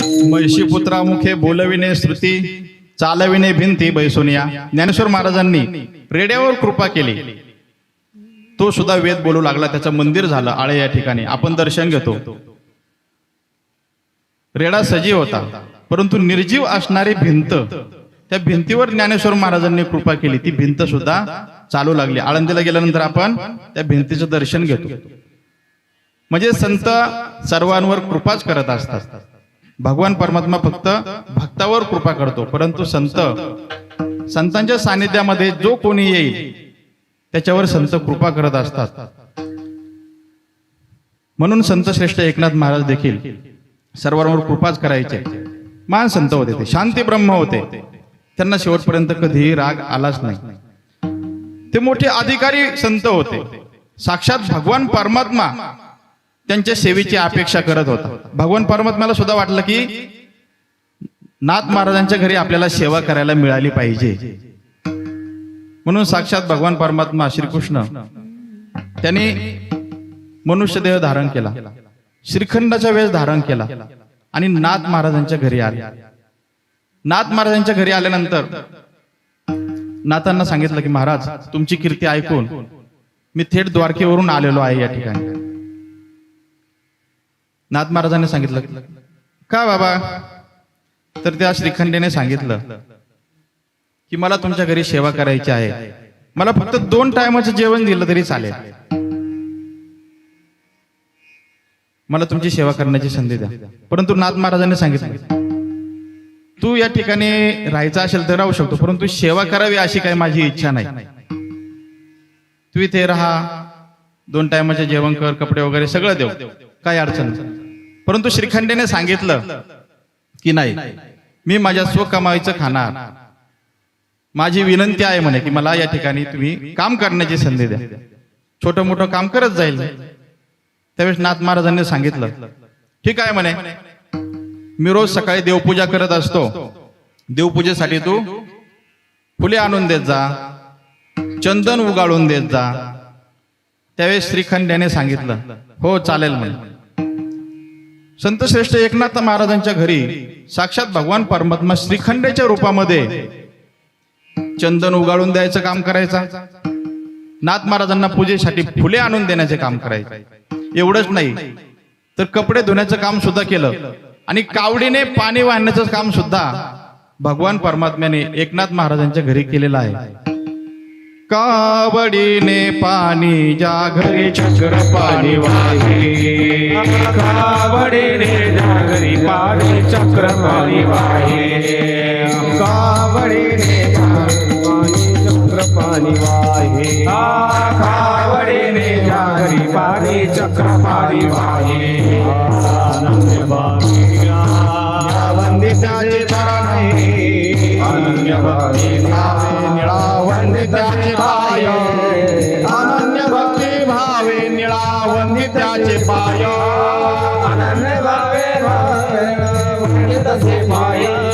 म्हैशी पुत्रामुखे बोलविणे श्रुती चालविणे भिंती बैसोनिया. ज्ञानेश्वर महाराजांनी रेड्यावर कृपा केली. तो सुद्धा वेद बोलू लागला त्याचं मंदिर झालं आळे या ठिकाणी. आपण दर्शन घेतो. रेडा सजीव होता परंतु निर्जीव असणारी भिंत त्या भिंतीवर ज्ञानेश्वर महाराजांनी कृपा केली. ती भिंत सुद्धा चालू लागली. आळंदीला गेल्यानंतर आपण त्या भिंतीचं दर्शन घेतो. म्हणजे संत सर्वांवर कृपाच करत असतात. भगवान परमात्मा फक्त भक्तावर कृपा करतो परंतु संत संतांच्या सानिध्यामध्ये जो कोणी येईल त्याच्यावर संत कृपा करत असतात. म्हणून संत श्रेष्ठ एकनाथ महाराज देखील सर्वांवर कृपाच करायचे. महान संत होते ते शांती ब्रह्म होते. त्यांना शेवटपर्यंत कधीही राग आलाच नाही. ते मोठे अधिकारी संत होते. साक्षात भगवान परमात्मा त्यांच्या सेवेची अपेक्षा करत होता. भगवान परमात्म्याला सुद्धा वाटलं की नाथ महाराजांच्या घरी आपल्याला सेवा करायला मिळाली पाहिजे. म्हणून साक्षात भगवान परमात्मा श्रीकृष्ण त्यांनी मनुष्य देह धारण केला. श्रीखंडाचा वेळ धारण केला आणि नाथ महाराजांच्या घरी आले. नाथ महाराजांच्या घरी आल्यानंतर नाथांना सांगितलं की महाराज तुमची कीर्ती ऐकून मी थेट द्वारकेवरून आलेलो आहे या ठिकाणी. नाथ महाराजांनी सांगितलं. का बाबा? तर त्या श्रीखंडेने सांगितलं की मला तुमच्या घरी सेवा करायची आहे. मला फक्त दोन टायमाचं जेवण दिलं तरी चालेल. मला तुमची सेवा करण्याची संधी द्या. परंतु नाथ महाराजांनी सांगितलं तू या ठिकाणी राहायचं असेल तर राहू शकतो परंतु सेवा करावी अशी काही माझी इच्छा नाही. तू इथे राहा दोन टायमाचे जेवण कर कपडे वगैरे सगळं देऊ. काय अडचण नाही. परंतु श्रीखंडेने सांगितलं की नाही मी माझ्या स्वकमाईचं खाणार. माझी विनंती आहे म्हणे की मला या ठिकाणी तुम्ही काम करण्याची संधी द्या. छोटं मोठं काम करत जाईल. त्यावेळेस नाथ महाराजांनी सांगितलं. ठीक आहे म्हणे. मी रोज सकाळी देवपूजा करत असतो. देवपूजेसाठी तू फुले आणून देत जा. चंदन उगाळून देत जा. त्यावेळेस श्रीखंड्याने सांगितलं. हो चालेल म्हणे. संत श्रेष्ठ एकनाथ महाराजांच्या घरी साक्षात भगवान परमात्मा श्रीखंडेच्या रूपामध्ये चंदन उगाळून द्यायचं काम करायचा. नाथ महाराजांना पूजेसाठी फुले आणून देण्याचे काम करायचे. एवढंच नाही तर कपडे धुण्याचं काम सुद्धा केलं. आणि कावडीने पाणी वाहण्याचं काम सुद्धा भगवान परमात्म्याने एकनाथ महाराजांच्या घरी केलेलं आहे. कावडीने पाणी ज्या घरी चक्र पाणी वाहे. कावडीने जागरी पाणी चक्र पाणी वाहे. कावडीने जागरी पाणी चक्र पाणी वाहे कावडीने जागरी पाणी चक्र पाणी वाहे वंदिताचे ताणे निळा वंदिताचे पाय. अनन्य भावे वंदिताचे पाय.